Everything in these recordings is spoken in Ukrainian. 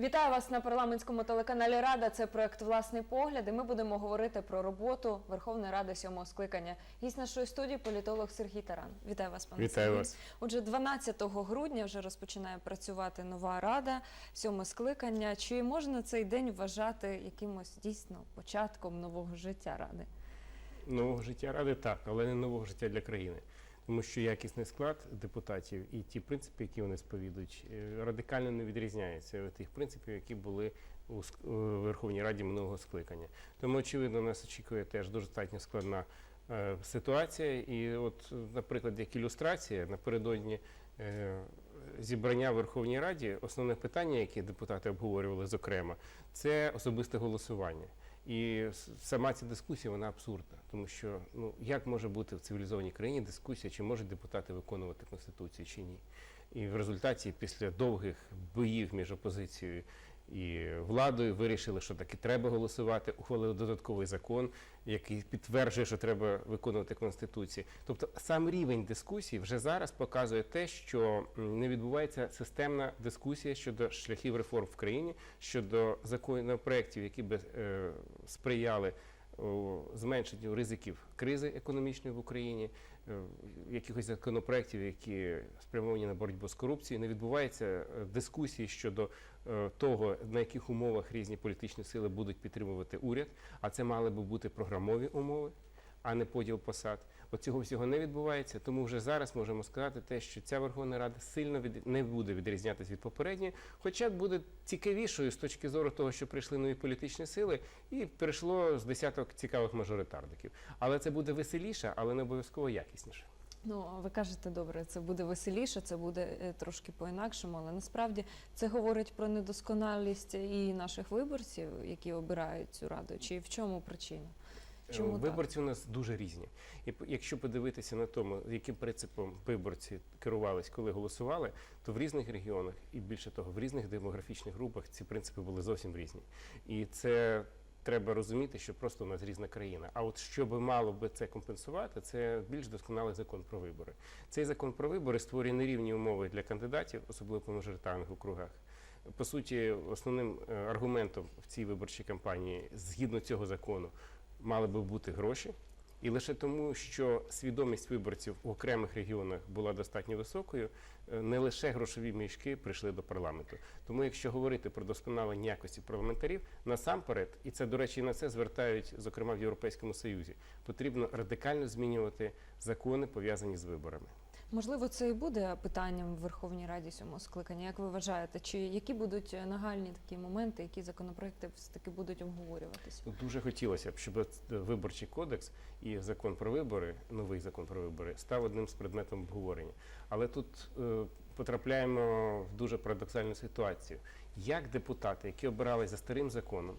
Вітаю вас на парламентському телеканалі Рада. Це проект Власний погляд. І ми будемо говорити про роботу Верховної Ради сьомого скликання. Гість нашої студії політолог Сергій Таран. Вітаю вас, пане Вітаю Сергій. вас. Отже, 12 грудня вже розпочинає працювати нова рада, сьоме скликання. Чи можна цей день вважати якимось дійсно початком нового життя ради? Нового життя ради так, але не нового життя для країни. Тому що якісний склад депутатів і ті принципи, які вони сповідують, е, радикально не відрізняються від тих принципів, які були у Верховній Раді минулого скликання. Тому, очевидно, нас очікує теж достатньо складна е, ситуація. І, от, наприклад, як ілюстрація, напередодні е, зібрання в Верховній Раді, основне питання, яке депутати обговорювали зокрема, це особисте голосування. І сама ця дискусія вона абсурдна, тому що ну як може бути в цивілізованій країні дискусія, чи можуть депутати виконувати конституцію чи ні. І в результаті, після довгих боїв між опозицією і владою, вирішили, що таки треба голосувати, ухвалили додатковий закон, який підтверджує, що треба виконувати конституцію. Тобто сам рівень дискусії вже зараз показує те, що не відбувається системна дискусія щодо шляхів реформ в країні, щодо законопроєктів, які би е, сприяли зменшенню ризиків кризи економічної в Україні, е, якихось законопроєктів, які спрямовані на боротьбу з корупцією, не відбувається е, дискусії щодо е, того, на яких умовах різні політичні сили будуть підтримувати уряд, а це мали би бути програмові умови. А не поділ посад. От цього всього не відбувається, тому вже зараз можемо сказати те, що ця Верховна Рада сильно від... не буде відрізнятися від попередньої, хоча буде цікавішою з точки зору того, що прийшли нові політичні сили, і прийшло з десяток цікавих мажоритарників. Але це буде веселіше, але не обов'язково якісніше. Ну, ви кажете, добре, це буде веселіше, це буде е, трошки по-інакшому, але насправді це говорить про недосконалість і наших виборців, які обирають цю раду. Чи в чому причина? Чому так? Виборці у нас дуже різні. І якщо подивитися на тому, яким принципом виборці керувались, коли голосували, то в різних регіонах і більше того, в різних демографічних групах ці принципи були зовсім різні. І це треба розуміти, що просто у нас різна країна. А от що би мало би це компенсувати, це більш досконалий закон про вибори. Цей закон про вибори створює нерівні умови для кандидатів, особливо по мажоритарних округах. По суті, основним е, аргументом в цій виборчій кампанії згідно цього закону мали би бути гроші. І лише тому, що свідомість виборців у окремих регіонах була достатньо високою, е, не лише грошові мішки прийшли до парламенту. Тому, якщо говорити про досконалення якості парламентарів, насамперед, і це, до речі, на це звертають, зокрема в Європейському Союзі, потрібно радикально змінювати закони, пов'язані з виборами. Можливо, це і буде питанням в Верховній Раді сьомого скликання. Як ви вважаєте, чи які будуть е, нагальні такі моменти, які законопроекти все таки будуть обговорюватися? Дуже хотілося б, щоб виборчий кодекс і закон про вибори, новий закон про вибори, став одним з предметом обговорення. Але тут е, потрапляємо в дуже парадоксальну ситуацію. Як депутати, які обирались за старим законом,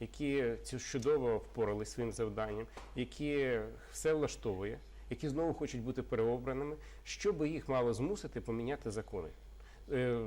які чудово впоралися своїм завданням, які все влаштовує, які знову хочуть бути переобраними, що би їх мало змусити поміняти закони? Е,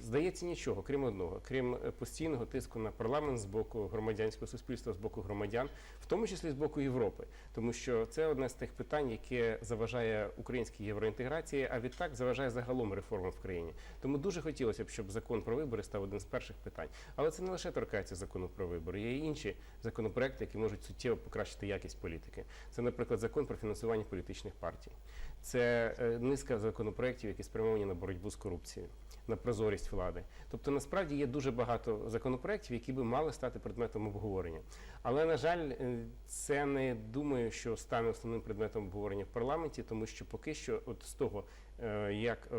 Здається, нічого, крім одного, крім е, постійного тиску на парламент з боку громадянського суспільства, з боку громадян, в тому числі з боку Європи, тому що це одне з тих питань, яке заважає українській євроінтеграції, а відтак заважає загалом реформам в країні. Тому дуже хотілося б, щоб закон про вибори став одним з перших питань. Але це не лише торкається закону про вибори, є і інші законопроекти, які можуть суттєво покращити якість політики. Це, наприклад, закон про фінансування політичних партій. Це е, низка законопроєктів, які спрямовані на боротьбу з корупцією, на прозорість влади. Тобто, насправді є дуже багато законопроєктів, які би мали стати предметом обговорення. Але на жаль, е, це не думаю, що стане основним предметом обговорення в парламенті, тому що поки що, от з того, як е,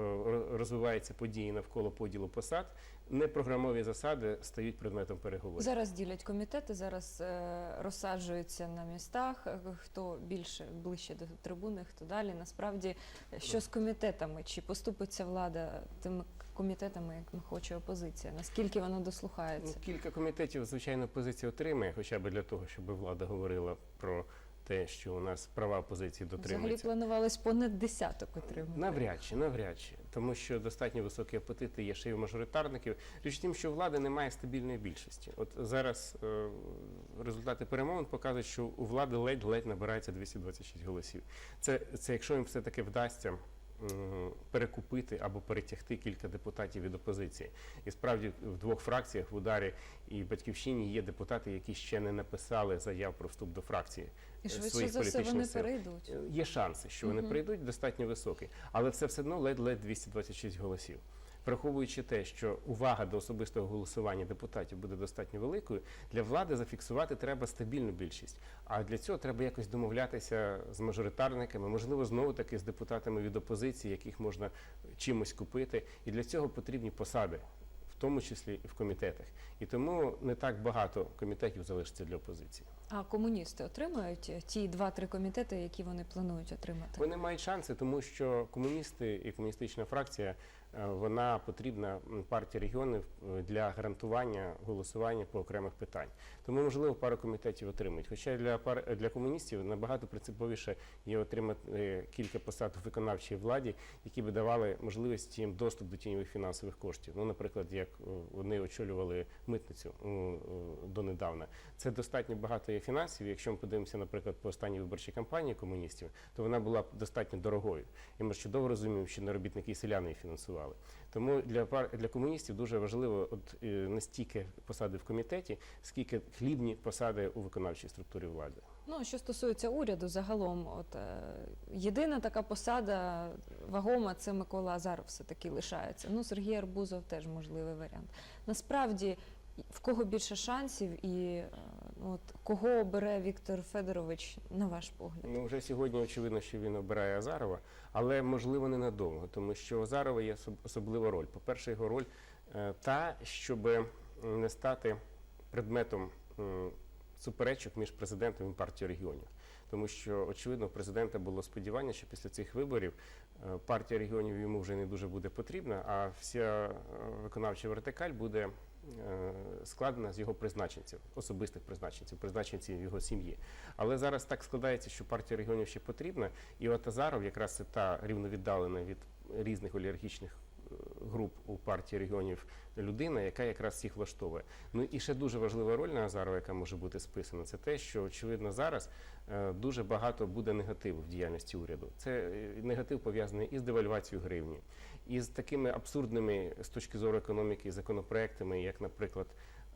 розвиваються події навколо поділу посад, непрограмові засади стають предметом переговорів. Зараз ділять комітети, зараз е, розсаджуються на містах. е, Хто більше ближче до трибуни, хто далі. Насправді, е, що з комітетами? Чи поступиться влада тими комітетами, як хоче опозиція? Наскільки вона Ну, дослухається? кілька комітетів, звичайно, позиція отримає, хоча б для того, щоб влада говорила про те, що у нас права опозиції Взагалі дотримуються. планувалось понад десяток отримати. Навряд чи, навряд чи, тому що достатньо високі апетити є ще й у мажоритарників. Річ в тім, що влада не має стабільної більшості. От зараз е, результати перемовин показують, що у влади ледь-ледь набирається 226 голосів. Це, це якщо їм все таки вдасться перекупити або перетягти кілька депутатів від опозиції. І справді в двох фракціях в ударі і батьківщині є депутати, які ще не написали заяв про вступ до фракції. І е, швидше своїх за все політичних вони сил. перейдуть. Е, Є шанси, що вони Мгм. прийдуть достатньо високий, але це все одно ледь-ледь 226 голосів. Враховуючи те, що увага до особистого голосування депутатів буде достатньо великою, для влади зафіксувати треба стабільну більшість. А для цього треба якось домовлятися з мажоритарниками, можливо, знову таки з депутатами від опозиції, яких можна чимось купити. І для цього потрібні посади, тому числі і в комітетах. І тому не так багато комітетів залишиться для опозиції. А комуністи отримають е, ті два-три комітети, які вони планують отримати? Вони мають шанси, тому що комуністи і комуністична фракція вона потрібна партії регіонів е, для гарантування голосування по окремих питань. Тому можливо пару комітетів отримають. Хоча для пар для комуністів набагато принциповіше є отримати е, кілька посад у виконавчій владі, які би давали можливість їм доступ до тіньових фінансових коштів. Ну, наприклад, як е, вони очолювали митницю е, донедавна. Це достатньо багато фінансів. Якщо ми подивимося, наприклад, по останній виборчій кампанії комуністів, то вона була достатньо дорогою. І ми ж чудово розуміємо, що не робітники і селяни фінансували. Тому для пар для комуністів дуже важливо от е, не стільки посади в комітеті, скільки хлібні посади у виконавчій структурі влади. Ну, що стосується уряду, загалом, от е, єдина така посада вагома це Микола Азаров все-таки лишається. Ну, Сергій Арбузов теж можливий варіант. Насправді, в кого більше шансів і е, от, кого обере Віктор Федорович, на ваш погляд? Ну вже сьогодні очевидно, що він обирає Азарова, але можливо ненадовго, тому що Азарова є особлива роль. По-перше, його роль е, та, щоб не стати предметом суперечок між президентом і партією регіонів. Тому що, очевидно, у президента було сподівання, що після цих виборів е, партія регіонів йому вже не дуже буде потрібна, а вся е, виконавча вертикаль буде складена з його призначенців, особистих призначенців, призначенців його сім'ї. Але зараз так складається, що партія регіонів ще потрібна, і от Азаров якраз це та рівновіддалена від різних олігархічних е, груп у партії регіонів людина, яка якраз всіх влаштовує. Ну і ще дуже важлива роль на Азарова, яка може бути списана, це те, що очевидно зараз е, дуже багато буде негативу в діяльності уряду. Це е, негатив пов'язаний із девальвацією гривні, із такими абсурдними з точки зору економіки законопроектами, як, наприклад.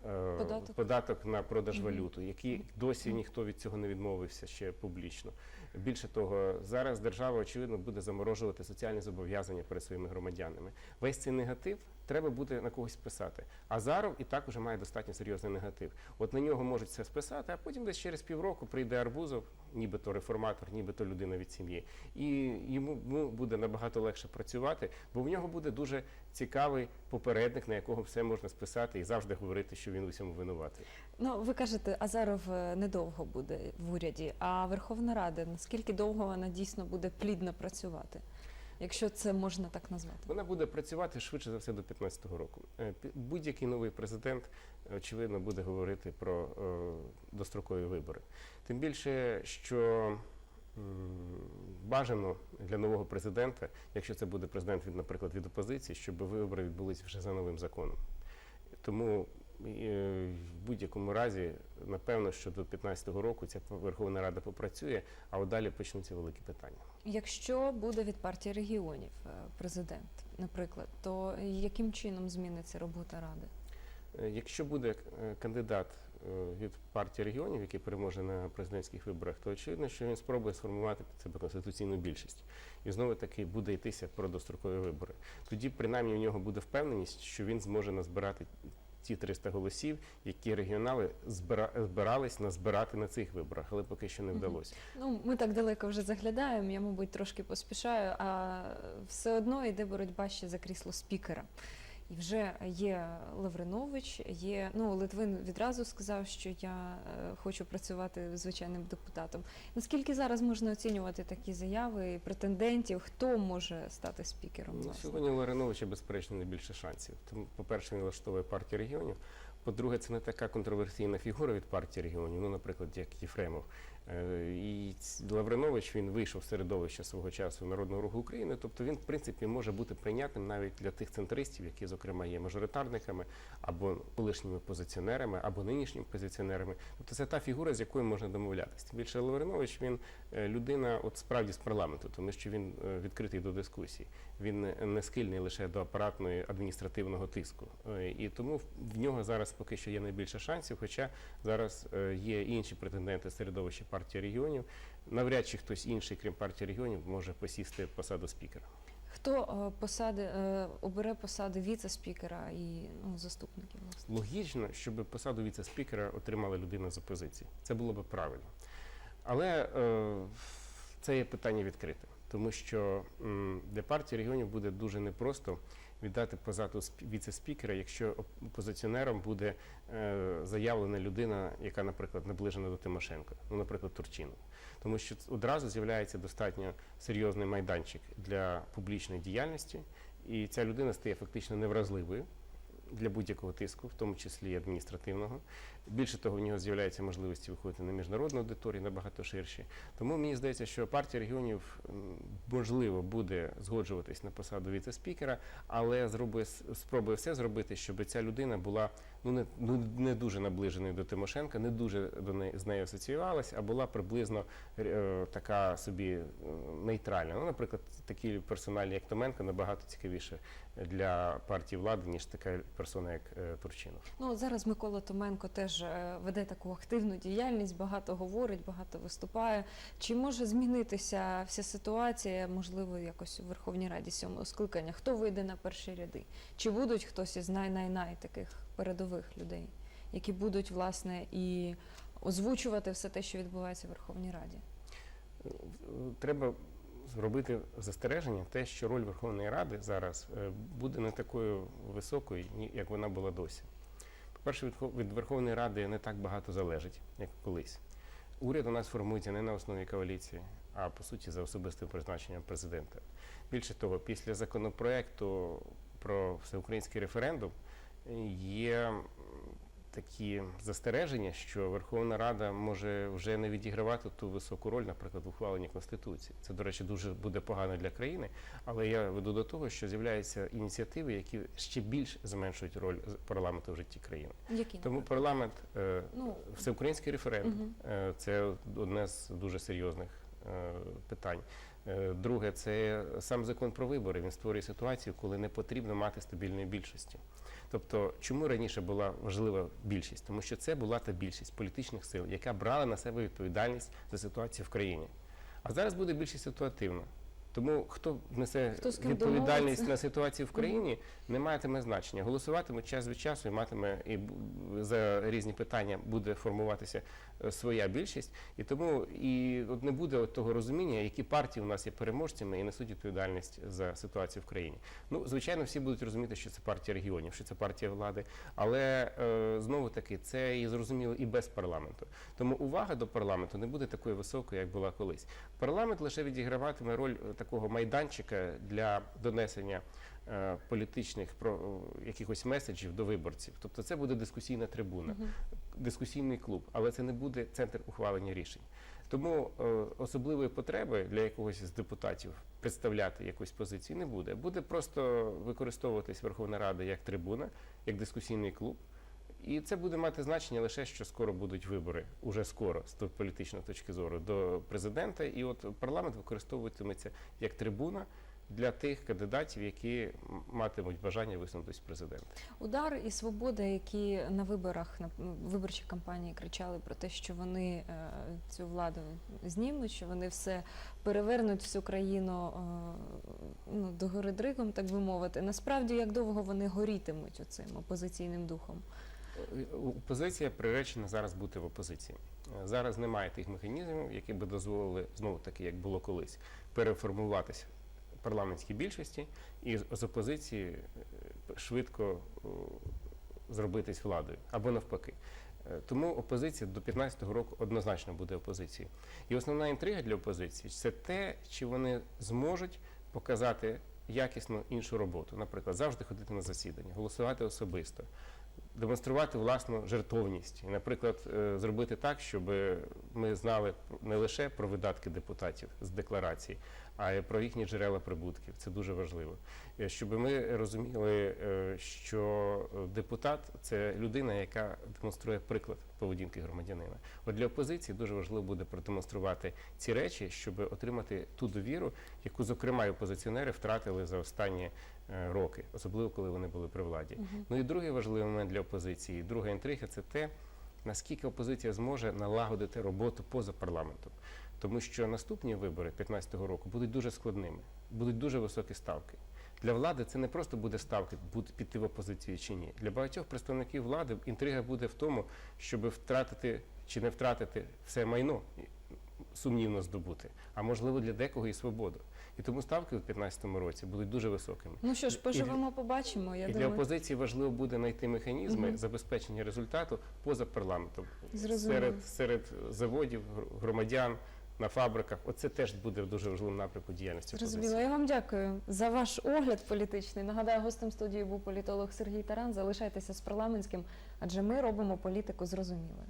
е, Податок. податок на продаж Мгм. валюту, який досі ніхто від цього не відмовився ще публічно. Більше того, зараз держава очевидно буде заморожувати соціальні зобов'язання перед своїми громадянами. Весь цей негатив треба буде на когось списати. Азаров і так уже має достатньо серйозний негатив. От на нього можуть все списати, а потім десь через півроку прийде Арбузов, нібито реформатор, нібито людина від сім'ї, і йому буде набагато легше працювати, бо в нього буде дуже цікавий попередник, на якого все можна списати і завжди говорити, що він у всьому винуватий. Ну, ви кажете, Азаров е, недовго буде в уряді, а Верховна Рада, наскільки довго вона дійсно буде плідно працювати, якщо це можна так назвати? Вона буде працювати швидше за все до 2015 року. Е, Будь-який новий президент, очевидно, буде говорити про е, дострокові вибори. Тим більше, що бажано для нового президента, якщо це буде президент від, наприклад, від опозиції, щоб вибори відбулися вже за новим законом. Тому в будь-якому разі, напевно, що до 2015 року ця Верховна Рада попрацює, а далі почнуться великі питання. Якщо буде від партії регіонів е, президент, наприклад, то яким чином зміниться робота ради? Е, Якщо буде е, кандидат е, від партії регіонів, який переможе на президентських виборах, то очевидно, що він спробує сформувати під себе конституційну більшість. І знову таки буде йтися про дострокові вибори. Тоді, принаймні, у нього буде впевненість, що він зможе назбирати ті 300 голосів, які регіонали збира- збирались назбирати на цих виборах, але поки що не вдалося. Ну, ми так далеко вже заглядаємо, я, мабуть, трошки поспішаю, а все одно йде боротьба ще за крісло спікера. І вже є Лавринович, є ну Литвин відразу сказав, що я е, хочу працювати звичайним депутатом. Наскільки зараз можна оцінювати такі заяви і претендентів, хто може стати спікером? Ну, сьогодні у Лариновича, безперечно, найбільше шансів. Тому, по-перше, він влаштовує партію регіонів. По-друге, це не така контроверсійна фігура від партії регіонів, ну, наприклад, як Єфремов. Е, І Лавринович він вийшов з середовища свого часу Народного руху України. Тобто він, в принципі, може бути прийнятним навіть для тих центристів, які, зокрема, є мажоритарниками або колишніми позиціонерами, або нинішніми позиціонерами. Тобто це та фігура, з якою можна домовлятися. Тим більше Лавринович він е, людина, от справді з парламенту, тому що він е, відкритий до дискусій. Він не- схильний лише до апаратної адміністративного тиску. І тому в- нього зараз поки що є найбільше шансів, хоча зараз є інші претенденти середовища партії регіонів. Навряд чи хтось інший, крім партії регіонів, може посісти посаду спікера. Хто е, посади е, обере посади віце-спікера і ну, заступників? Власне? Логічно, щоб посаду віце-спікера отримала людина з опозиції. Це було би правильно. Але е, це є питання відкрите, тому що для партії регіонів буде дуже непросто віддати посаду сп- віце-спікера, якщо опозиціонером буде е, заявлена людина, яка, наприклад, наближена до Тимошенко, ну, наприклад, Турчинов. Тому що одразу з'являється достатньо серйозний майданчик для публічної діяльності, і ця людина стає фактично невразливою для будь-якого тиску, в тому числі і адміністративного. Більше того, в нього з'являються можливості виходити на міжнародну аудиторію набагато ширші. Тому мені здається, що партія регіонів можливо буде згоджуватись на посаду віце-спікера, але зробить, спробує все зробити, щоб ця людина була ну не, ну, не дуже наближеною до Тимошенка, не дуже до неї з нею асоціювалася, а була приблизно е, така собі е, нейтральна. Ну, наприклад, такі персоналі, як Томенко, набагато цікавіше для партії влади, ніж така персона, як е, Турчинов. Ну зараз Микола Томенко теж е, веде таку активну діяльність, багато говорить, багато виступає. Чи може змінитися вся ситуація, можливо, якось у Верховній Раді сьомого скликання? Хто вийде на перші ряди? Чи будуть хтось із най-най-най таких передових людей, які будуть власне і озвучувати все те, що відбувається в Верховній Раді? Треба зробити застереження, те, що роль Верховної Ради зараз е, буде не такою високою, як вона була досі. По-перше, від Верховної Ради не так багато залежить, як колись. Уряд у нас формується не на основі коаліції, а по суті за особистим призначенням президента. Більше того, після законопроекту про всеукраїнський референдум є такі застереження, що Верховна Рада може вже не відігравати ту високу роль, наприклад, в ухваленні Конституції. Це, до речі, дуже буде погано для країни, але я веду до того, що з'являються ініціативи, які ще більш зменшують роль парламенту в житті країни. Які Тому парламент, е, ну всеукраїнський референдум, е, це одне з дуже серйозних е, питань. Е, Друге, це сам закон про вибори. Він створює ситуацію, коли не потрібно мати стабільної більшості. Тобто, чому раніше була важлива більшість? Тому що це була та більшість політичних сил, яка брала на себе відповідальність за ситуацію в країні. А зараз буде більшість ситуативна. Тому хто несе Хто відповідальність на ситуацію в країні, не матиме значення. Голосуватиме час від часу і матиме і за різні питання буде формуватися е, своя більшість. І тому і от не буде от того розуміння, які партії у нас є переможцями і несуть відповідальність за ситуацію в країні. Ну, звичайно, всі будуть розуміти, що це партія регіонів, що це партія влади, але е, знову таки це і зрозуміло і без парламенту. Тому увага до парламенту не буде такою високою, як була колись. Парламент лише відіграватиме роль е, такого майданчика для донесення е, політичних про е, якихось меседжів до виборців. Тобто це буде дискусійна трибуна, Мгм. дискусійний клуб, але це не буде центр ухвалення рішень. Тому е, особливої потреби для якогось з депутатів представляти якусь позицію не буде. Буде просто використовуватись Верховна Рада як трибуна, як дискусійний клуб. І це буде мати значення лише, що скоро будуть вибори, уже скоро, з політичної точки зору, до президента. І от парламент використовуватиметься як трибуна для тих кандидатів, які матимуть бажання висунутися в президенти. Удар і свобода, які на виборах на виборчій кампанії кричали про те, що вони е, цю владу знімуть, що вони все перевернуть всю країну е, ну, до гори дригом, так би мовити. Насправді, як довго вони горітимуть оцим опозиційним духом? Опозиція приречена зараз бути в опозиції. Зараз немає тих механізмів, які би дозволили знову таки, як було колись, переформуватися парламентській більшості і з з опозиції е, швидко зробитись владою або навпаки. Е, Тому опозиція до 15-го року однозначно буде опозицією. І основна інтрига для опозиції це те, чи вони зможуть показати якісно іншу роботу. Наприклад, завжди ходити на засідання, голосувати особисто, демонструвати власну жертовність. І, наприклад, е, зробити так, щоб ми знали не лише про видатки депутатів з декларації, а й про їхні джерела прибутків. Це дуже важливо. Е, Щоб ми розуміли, е, що депутат це людина, яка демонструє приклад поведінки громадянина. От для опозиції дуже важливо буде продемонструвати ці речі, щоб отримати ту довіру, яку, зокрема, опозиціонери втратили за останні роки, особливо коли вони були при владі. Ну і другий важливий момент для опозиції, друга інтрига це те, наскільки опозиція зможе налагодити роботу поза парламентом. Тому що наступні вибори 2015 року будуть дуже складними, будуть дуже високі ставки. Для влади це не просто буде ставки, буде піти в опозицію чи ні. Для багатьох представників влади інтрига буде в тому, щоб втратити чи не втратити все майно сумнівно здобути, а можливо для декого і свободу. І тому ставки у 2015 році будуть дуже високими. Ну що ж, поживемо, побачимо. Я і для опозиції важливо буде знайти механізми Мгм. забезпечення результату поза парламентом Зрозуміло. серед, серед заводів, громадян на фабриках. Оце теж буде дуже важливим напрямку діяльності Зрозуміло. Я вам дякую за ваш огляд політичний. Нагадаю, гостем студії був політолог Сергій Таран. Залишайтеся з парламентським, адже ми робимо політику зрозумілою.